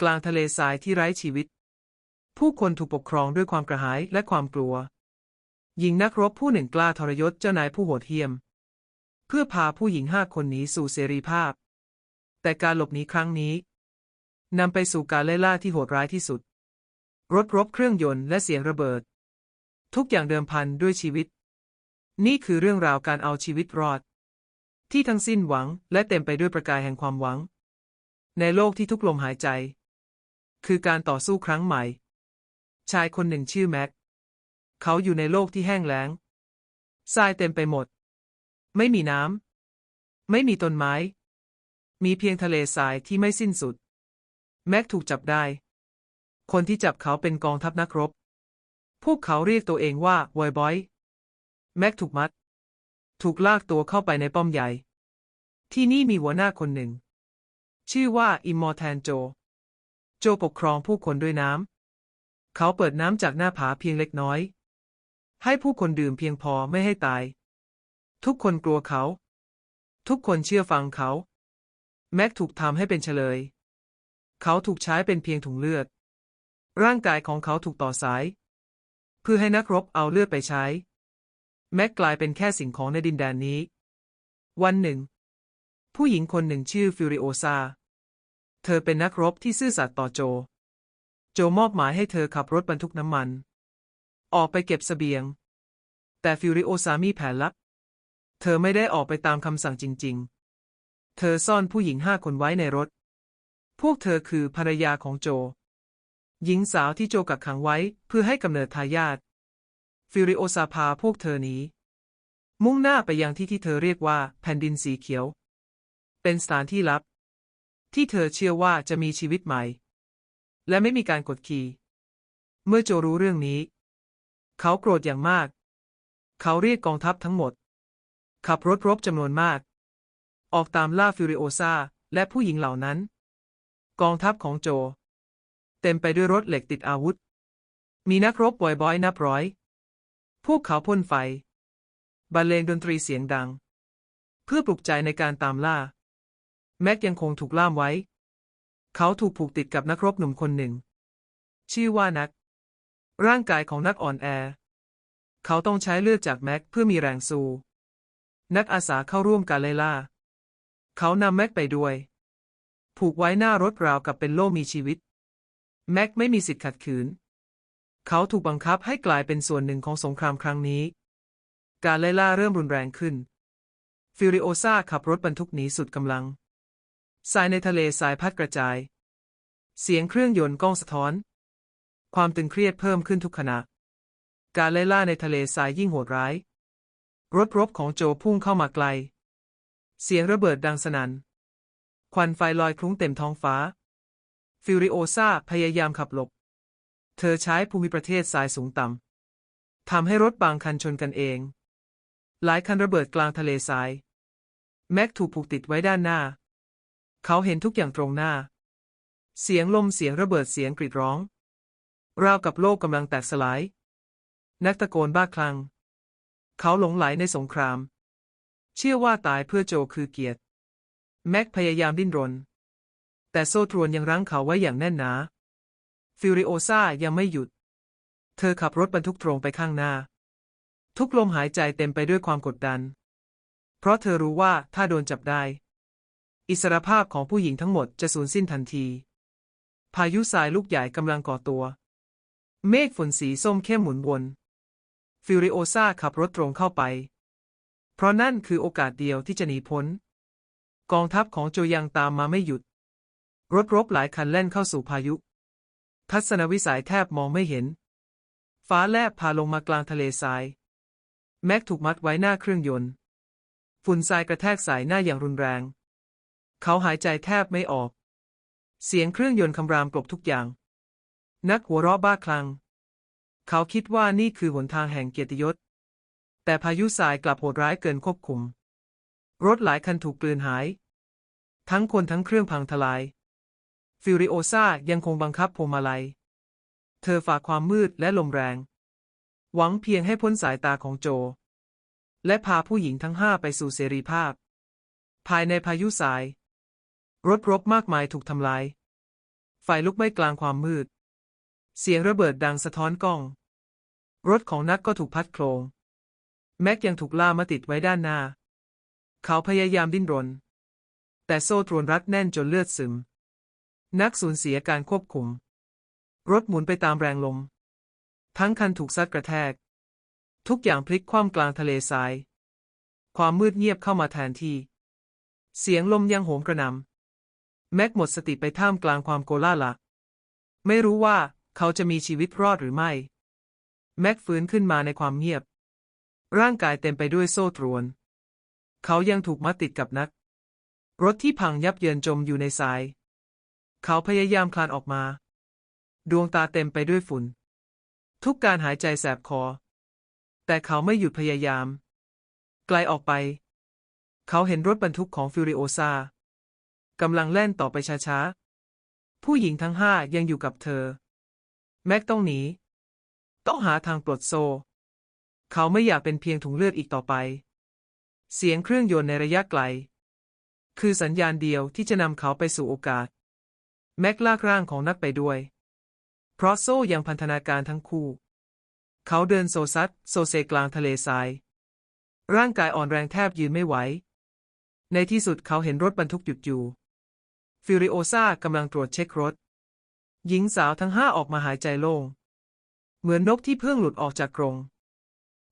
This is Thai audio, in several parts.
กลางทะเลทรายที่ไร้ชีวิต ผู้คนถูกปกครองด้วยความกระหายและความกลัว หญิงนักรบผู้หนึ่งกล้าทรยศเจ้านายผู้โหดเหี้ยม เพื่อพาผู้หญิงห้าคนนี้สู่เสรีภาพ แต่การหลบหนีครั้งนี้นำไปสู่การไล่ล่าที่โหดร้ายที่สุด รถรบเครื่องยนต์และเสียงระเบิด ทุกอย่างเดิมพันด้วยชีวิต นี่คือเรื่องราวการเอาชีวิตรอด ที่ทั้งสิ้นหวังและเต็มไปด้วยประกายแห่งความหวัง ในโลกที่ทุกลมหายใจ คือการต่อสู้ครั้งใหม่ ชายคนหนึ่งชื่อแม็ก เขาอยู่ในโลกที่แห้งแล้ง ทรายเต็มไปหมด ไม่มีน้ำ ไม่มีต้นไม้ มีเพียงทะเลทรายที่ไม่สิ้นสุด แม็กถูกจับได้ คนที่จับเขาเป็นกองทัพนักรบ พวกเขาเรียกตัวเองว่าวอยบอย แม็กถูกมัด ถูกลากตัวเข้าไปในป้อมใหญ่ ที่นี่มีหัวหน้าคนหนึ่ง ชื่อว่าอิมมอร์แทนโจ โจปกครองผู้คนด้วยน้ำ เขาเปิดน้ำจากหน้าผาเพียงเล็กน้อย ให้ผู้คนดื่มเพียงพอไม่ให้ตาย ทุกคนกลัวเขา ทุกคนเชื่อฟังเขา แม็กถูกทำให้เป็นเฉลย เขาถูกใช้เป็นเพียงถุงเลือด ร่างกายของเขาถูกต่อสาย เพื่อให้นักรบเอาเลือดไปใช้ แม็กกลายเป็นแค่สิ่งของในดินแดนนี้ วันหนึ่ง ผู้หญิงคนหนึ่งชื่อฟิริโอซา เธอเป็นนักรบที่ซื่อสัตย์ต่อโจ โจมอบหมายให้เธอขับรถบรรทุกน้ำมัน ออกไปเก็บเสบียง แต่ฟิริโอซามีแผนลับ เธอไม่ได้ออกไปตามคำสั่งจริง ๆ เธอซ่อนผู้หญิงห้าคนไว้ในรถ พวกเธอคือภรรยาของโจ หญิงสาวที่โจกักขังไว้เพื่อให้กำเนิดทายาท ฟิริโอซาพาพวกเธอหนีมุ่งหน้าไปยังที่ที่เธอเรียกว่าแผ่นดินสีเขียว เป็นสถานที่ลับ ที่เธอเชื่อว่าจะมีชีวิตใหม่ และไม่มีการกดขี่ เมื่อโจรู้เรื่องนี้ เขาโกรธอย่างมาก เขาเรียกกองทัพทั้งหมด ขับรถรบจำนวนมาก ออกตามล่าฟิริโอซาและผู้หญิงเหล่านั้น กองทัพของโจ เต็มไปด้วยรถเหล็กติดอาวุธ มีนักรบบ่อยๆนับร้อย พวกเขาพ่นไฟบรรเลงดนตรีเสียงดัง เพื่อปลุกใจในการตามล่า แม็กยังคงถูกล่ามไว้ เขาถูกผูกติดกับนักรบหนุ่มคนหนึ่ง ชื่อว่านัก ร่างกายของนักอ่อนแอ เขาต้องใช้เลือดจากแม็กเพื่อมีแรงสู้นักอาสาเข้าร่วมการไล่ล่า เขานำแม็กไปด้วย ผูกไว้หน้ารถราวกับเป็นโล่มีชีวิต แม็กไม่มีสิทธิ์ขัดขืน เขาถูกบังคับให้กลายเป็นส่วนหนึ่งของสงครามครั้งนี้ การไล่ล่าเริ่มรุนแรงขึ้น ฟิริโอซาขับรถบรรทุกหนีสุดกำลัง ทรายในทะเลทรายพัดกระจาย เสียงเครื่องยนต์ก้องสะท้อน ความตึงเครียดเพิ่มขึ้นทุกขณะ การไล่ล่าในทะเลทรายยิ่งโหดร้าย รถรบของโจพุ่งเข้ามาไกล เสียงระเบิดดังสนัน่น ควันไฟลอยคลุ้งเต็มท้องฟ้า ฟิริโอซาพยายามขับหลบ เธอใช้ภูมิประเทศทรายสูงต่ำทำให้รถบางคันชนกันเอง หลายคันระเบิดกลางทะเลทราย แม็กถูกผูกติดไว้ด้านหน้า เขาเห็นทุกอย่างตรงหน้า เสียงลมเสียงระเบิดเสียงกรีดร้อง ราวกับโลกกำลังแตกสลาย นักตะโกนบ้าคลั่ง เขาหลงไหลในสงคราม เชื่อว่าตายเพื่อโจคือเกียรติ แม็กพยายามดิ้นรน แต่โซ่ตรวนยังรั้งเขาไว้อย่างแน่นหนาฟิริโอซายังไม่หยุด เธอขับรถบรรทุกตรงไปข้างหน้า ทุกลมหายใจเต็มไปด้วยความกดดัน เพราะเธอรู้ว่าถ้าโดนจับได้ อิสรภาพของผู้หญิงทั้งหมดจะสูญสิ้นทันที พายุทรายลูกใหญ่กำลังก่อตัว เมฆฝนสีส้มเข้มหมุนวน ฟิริโอซาขับรถตรงเข้าไป เพราะนั่นคือโอกาสเดียวที่จะหนีพ้น กองทัพของโจยังตามมาไม่หยุด รถรบหลายคันแล่นเข้าสู่พายุ ทัศนวิสัยแทบมองไม่เห็น ฟ้าแลบพาลงมากลางทะเลทราย แม็กถูกมัดไว้หน้าเครื่องยนต์ ฝุ่นทรายกระแทกใส่หน้าอย่างรุนแรง เขาหายใจแทบไม่ออก เสียงเครื่องยนต์คำรามกลบทุกอย่าง นักหัวเราะบ้าคลั่งเขาคิดว่านี่คือหนทางแห่งเกียรติยศ แต่พายุทรายกลับโหดร้ายเกินควบคุม รถหลายคันถูกกลืนหาย ทั้งคนทั้งเครื่องพังทลาย ฟิริโอซายังคงบังคับพวงมาลัย เธอฝ่าความมืดและลมแรง หวังเพียงให้พ้นสายตาของโจ และพาผู้หญิงทั้งห้าไปสู่เสรีภาพ ภายในพายุทราย รถรบมากมายถูกทำลาย ไฟลุกไหม้กลางความมืด เสียงระเบิดดังสะท้อนกล้อง รถของนักก็ถูกพัดโคลง แม็กยังถูกล่ามาติดไว้ด้านหน้า เขาพยายามดิ้นรน แต่โซ่ตรวนรัดแน่นจนเลือดซึม นักสูญเสียการควบคุม รถหมุนไปตามแรงลม ทั้งคันถูกซัดกระแทก ทุกอย่างพลิกคว่ำกลางทะเลทราย ความมืดเงียบเข้ามาแทนที่ เสียงลมยังโหมกระหน่ำ แม็กหมดสติไปท่ามกลางความโกลาหลไม่รู้ว่าเขาจะมีชีวิตรอดหรือไม่ แม็กฟื้นขึ้นมาในความเงียบ ร่างกายเต็มไปด้วยโซ่ตรวน เขายังถูกมัดติดกับนัก รถที่พังยับเยินจมอยู่ในทราย เขาพยายามคลานออกมา ดวงตาเต็มไปด้วยฝุ่น ทุกการหายใจแสบคอ แต่เขาไม่หยุดพยายาม ไกลออกไป เขาเห็นรถบรรทุกของฟิริโอซา กำลังแล่นต่อไปช้าๆ ผู้หญิงทั้งห้ายังอยู่กับเธอ แม็กต้องหนี ต้องหาทางปลดโซ่เขาไม่อยากเป็นเพียงถุงเลือดอีกต่อไป เสียงเครื่องยนต์ในระยะไกล คือสัญญาณเดียวที่จะนำเขาไปสู่โอกาส แม็กลากร่างของนักไปด้วย เพราะโซ่ยังพันธนาการทั้งคู่ เขาเดินโซซัดโซเซกลางทะเลทราย ร่างกายอ่อนแรงแทบยืนไม่ไหวในที่สุดเขาเห็นรถบรรทุกหยุดอยู่ ฟิริโอซากำลังตรวจเช็ครถ หญิงสาวทั้งห้าออกมาหายใจโล่ง เหมือนนกที่เพิ่งหลุดออกจากกรง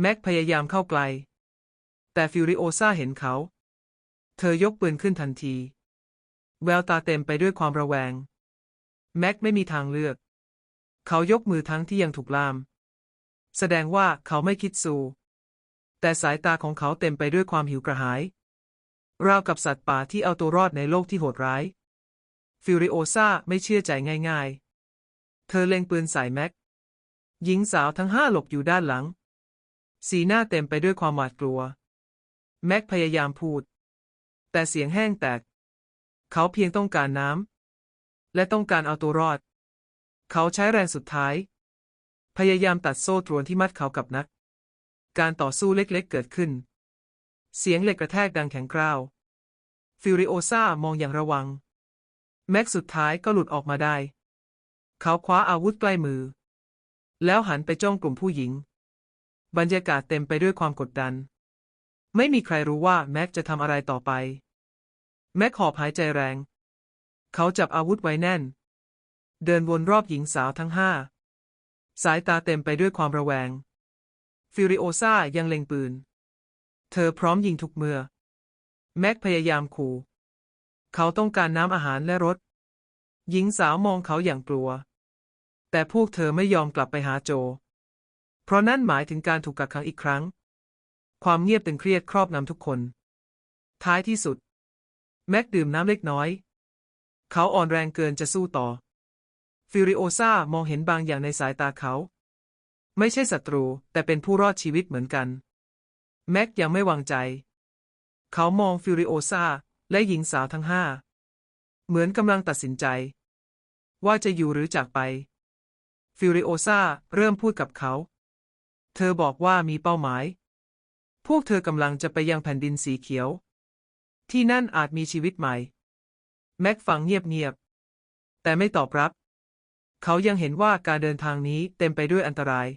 แม็กพยายามเข้าไกล แต่ฟิริโอซาเห็นเขา เธอยกปืนขึ้นทันที แววตาเต็มไปด้วยความระแวง แม็กไม่มีทางเลือก เขายกมือทั้งที่ยังถูกล่าม แสดงว่าเขาไม่คิดสู้ แต่สายตาของเขาเต็มไปด้วยความหิวกระหาย ราวกับสัตว์ป่าที่เอาตัวรอดในโลกที่โหดร้าย ฟิริโอซาไม่เชื่อใจง่ายๆ เธอเล็งปืนใส่แม็ก หญิงสาวทั้งห้าหลบอยู่ด้านหลัง สีหน้าเต็มไปด้วยความหวาดกลัว แม็กพยายามพูด แต่เสียงแห้งแตก เขาเพียงต้องการน้ำ และต้องการเอาตัวรอด เขาใช้แรงสุดท้าย พยายามตัดโซ่ตรวนที่มัดเขากับนัก การต่อสู้เล็กๆเกิดขึ้น เสียงเหล็กกระแทกดังแข็งกร้าว ฟิริโอซามองอย่างระวัง แม็กสุดท้ายก็หลุดออกมาได้ เขาคว้าอาวุธใกล้มือ แล้วหันไปจ้องกลุ่มผู้หญิง บรรยากาศเต็มไปด้วยความกดดัน ไม่มีใครรู้ว่าแม็กจะทำอะไรต่อไป แม็กหอบหายใจแรง เขาจับอาวุธไว้แน่น เดินวนรอบหญิงสาวทั้งห้า สายตาเต็มไปด้วยความระแวง ฟิริโอซายังเล็งปืน เธอพร้อมยิงทุกเมื่อ แม็กพยายามขู่ เขาต้องการน้ำอาหารและรถ หญิงสาวมองเขาอย่างกลัว แต่พวกเธอไม่ยอมกลับไปหาโจ เพราะนั่นหมายถึงการถูกกักขังอีกครั้ง ความเงียบตึงเครียดครอบงำทุกคน ท้ายที่สุด แม็กดื่มน้ำเล็กน้อย เขาอ่อนแรงเกินจะสู้ต่อ ฟิริโอซามองเห็นบางอย่างในสายตาเขา ไม่ใช่ศัตรู แต่เป็นผู้รอดชีวิตเหมือนกัน แม็กยังไม่วางใจ เขามองฟิริโอซา และหญิงสาวทั้งห้า เหมือนกำลังตัดสินใจ ว่าจะอยู่หรือจากไปฟิริโอซาเริ่มพูดกับเขา เธอบอกว่ามีเป้าหมาย พวกเธอกำลังจะไปยังแผ่นดินสีเขียว ที่นั่นอาจมีชีวิตใหม่ แม็กฟังเงียบๆ แต่ไม่ตอบรับ เขายังเห็นว่าการเดินทางนี้เต็มไปด้วยอันตราย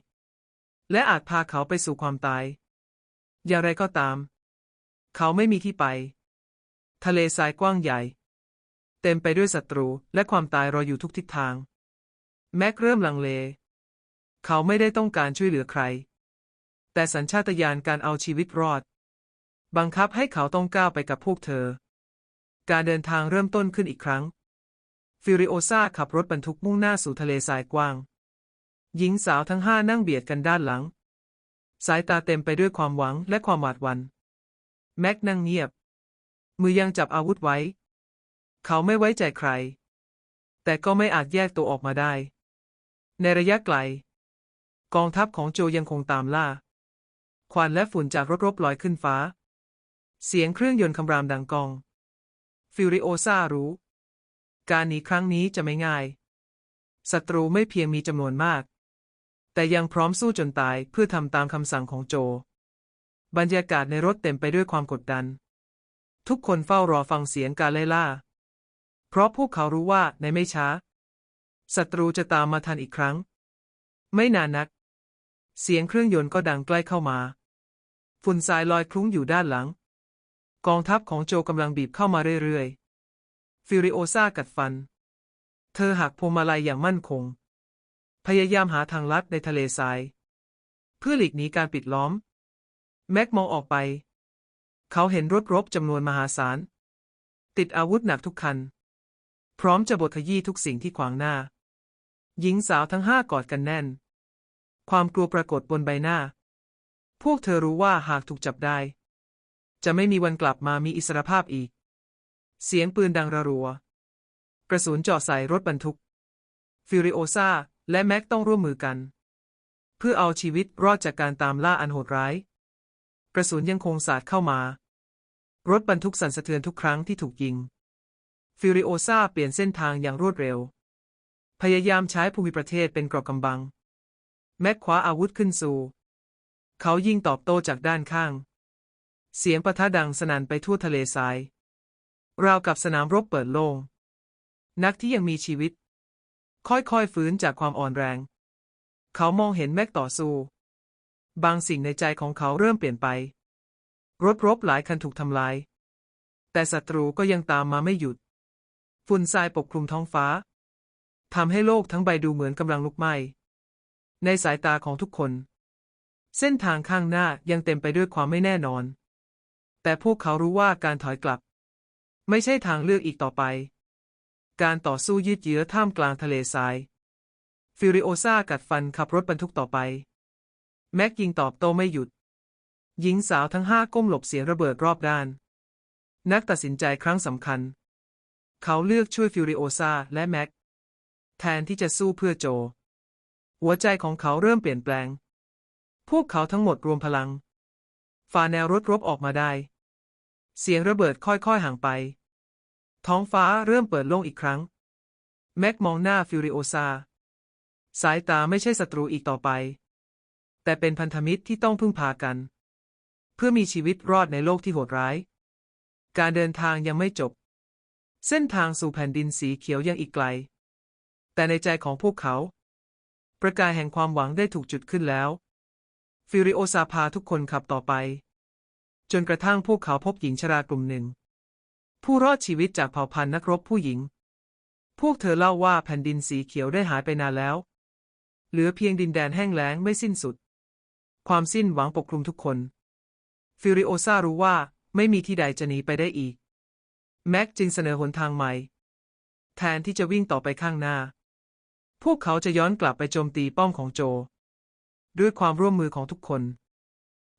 และอาจพาเขาไปสู่ความตาย อย่างไรก็ตาม เขาไม่มีที่ไป ทะเลทรายกว้างใหญ่ เต็มไปด้วยศัตรูและความตายรออยู่ทุกทิศทาง แม็กเริ่มลังเล เขาไม่ได้ต้องการช่วยเหลือใคร แต่สัญชาตญาณการเอาชีวิตรอด บังคับให้เขาต้องก้าวไปกับพวกเธอ การเดินทางเริ่มต้นขึ้นอีกครั้ง ฟิริโอซาขับรถบรรทุกมุ่งหน้าสู่ทะเลทรายกว้าง หญิงสาวทั้งห้านั่งเบียดกันด้านหลัง สายตาเต็มไปด้วยความหวังและความหวาดหวัน่นแม็กนั่งเงียบ มือยังจับอาวุธไว้ เขาไม่ไว้ใจใคร แต่ก็ไม่อาจแยกตัวออกมาได้ ในระยะไกล กองทัพของโจยังคงตามล่า ควันและฝุ่นจากรถรบลอยขึ้นฟ้า เสียงเครื่องยนต์คำรามดังกอง ฟิริโอซารู้ การหนีครั้งนี้จะไม่ง่าย ศัตรูไม่เพียงมีจำนวนมาก แต่ยังพร้อมสู้จนตายเพื่อทำตามคำสั่งของโจ บรรยากาศในรถเต็มไปด้วยความกดดัน ทุกคนเฝ้ารอฟังเสียงการไล่ล่า เพราะพวกเขารู้ว่าในไม่ช้าศัตรูจะตามมาทันอีกครั้ง ไม่นานนัก เสียงเครื่องยนต์ก็ดังใกล้เข้ามา ฝุ่นทรายลอยคลุ้งอยู่ด้านหลัง กองทัพของโจกำลังบีบเข้ามาเรื่อยๆ ฟิริโอซากัดฟัน เธอหักพวงมาลัยอย่างมั่นคง พยายามหาทางลัดในทะเลทราย เพื่อหลีกหนีการปิดล้อม แม็กมองออกไป เขาเห็นรถรบจำนวนมหาศาล ติดอาวุธหนักทุกคัน พร้อมจะบดขยี้ทุกสิ่งที่ขวางหน้า หญิงสาวทั้งห้ากอดกันแน่น ความกลัวปรากฏบนใบหน้า พวกเธอรู้ว่าหากถูกจับได้ จะไม่มีวันกลับมามีอิสรภาพอีก เสียงปืนดังระรัว กระสุนเจาะใส่รถบรรทุก ฟิริโอซาและแม็กต้องร่วมมือกัน เพื่อเอาชีวิตรอดจากการตามล่าอันโหดร้าย กระสุนยังคงสาดเข้ามา รถบรรทุกสั่นสะเทือนทุกครั้งที่ถูกยิง ฟิริโอซาเปลี่ยนเส้นทางอย่างรวดเร็ว พยายามใช้ภูมิประเทศเป็นเกรอบกำบัง แม็กคว้าอาวุธขึ้นสู่ เขายิงตอบโต้จากด้านข้าง เสียงประทะดังสนั่นไปทั่วทะเลทราย ราวกับสนามรบเปิดโล่ง นักที่ยังมีชีวิต ค่อยๆฟื้นจากความอ่อนแรง เขามองเห็นแม็กต่อสู้ บางสิ่งในใจของเขาเริ่มเปลี่ยนไป รถรบหลายคันถูกทำลาย แต่ศัตรูก็ยังตามมาไม่หยุด ฝุ่นทรายปกคลุมท้องฟ้าทำให้โลกทั้งใบดูเหมือนกำลังลุกไหม้ ในสายตาของทุกคน เส้นทางข้างหน้ายังเต็มไปด้วยความไม่แน่นอน แต่พวกเขารู้ว่าการถอยกลับ ไม่ใช่ทางเลือกอีกต่อไป การต่อสู้ยืดเยื้อท่ามกลางทะเลทราย ฟิริโอซากัดฟันขับรถบรรทุกต่อไป แม็กยิงตอบโต้ไม่หยุด หญิงสาวทั้งห้าก้มหลบเสียงระเบิดรอบด้าน นักตัดสินใจครั้งสำคัญ เขาเลือกช่วยฟิริโอซาและแม็ก แทนที่จะสู้เพื่อโจ หัวใจของเขาเริ่มเปลี่ยนแปลง พวกเขาทั้งหมดรวมพลัง ฝ่าแนวรถรบออกมาได้ เสียงระเบิดค่อยๆห่างไป ท้องฟ้าเริ่มเปิดโล่งอีกครั้ง แม็กมองหน้าฟิริโอซาสายตาไม่ใช่ศัตรูอีกต่อไป แต่เป็นพันธมิตรที่ต้องพึ่งพากัน พื่อมีชีวิตรอดในโลกที่โหดร้าย การเดินทางยังไม่จบ เส้นทางสู่แผ่นดินสีเขียวยังอีกไกล แต่ในใจของพวกเขา ประกายแห่งความหวังได้ถูกจุดขึ้นแล้ว ฟิริโอซาพาทุกคนขับต่อไป จนกระทั่งพวกเขาพบหญิงชรากลุ่มหนึ่ง ผู้รอดชีวิตจากเผ่าพันธุ์นักรบผู้หญิง พวกเธอเล่าว่าแผ่นดินสีเขียวได้หายไปนานแล้ว เหลือเพียงดินแดนแห้งแล้งไม่สิ้นสุด ความสิ้นหวังปกคลุมทุกคน ฟิริโอซารู้ว่าไม่มีที่ใดจะหนีไปได้อีก แม็กจึงเสนอหนทางใหม่ แทนที่จะวิ่งต่อไปข้างหน้า พวกเขาจะย้อนกลับไปโจมตีป้อมของโจ ด้วยความร่วมมือของทุกคน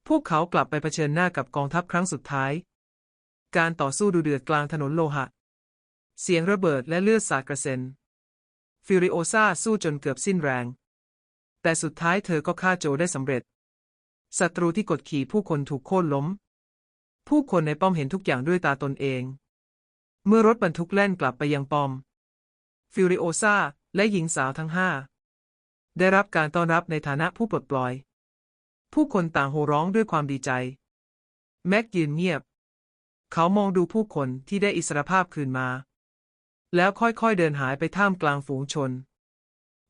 พวกเขากลับไปเผชิญหน้ากับกองทัพครั้งสุดท้าย การต่อสู้ดูเดือดกลางถนนโลหะ เสียงระเบิดและเลือดสาดกระเซ็น ฟิริโอซาสู้จนเกือบสิ้นแรง แต่สุดท้ายเธอก็ฆ่าโจได้สำเร็จ ศัตรูที่กดขี่ผู้คนถูกโค่นล้ม ผู้คนในป้อมเห็นทุกอย่างด้วยตาตนเอง เมื่อรถบรรทุกแล่นกลับไปยังป้อม ฟิริโอซาและหญิงสาวทั้งห้าได้รับการต้อนรับในฐานะผู้ปลดปล่อย ผู้คนต่างโห่ร้องด้วยความดีใจ แม็กยืนเงียบ เขามองดูผู้คนที่ได้อิสรภาพคืนมา แล้วค่อยๆเดินหายไปท่ามกลางฝูงชน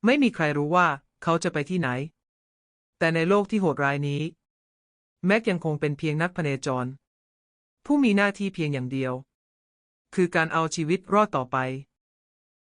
ไม่มีใครรู้ว่าเขาจะไปที่ไหน แต่ในโลกที่โหดร้ายนี้ แม็กยังคงเป็นเพียงนักพเนจร ผู้มีหน้าที่เพียงอย่างเดียว คือการเอาชีวิตรอดต่อไป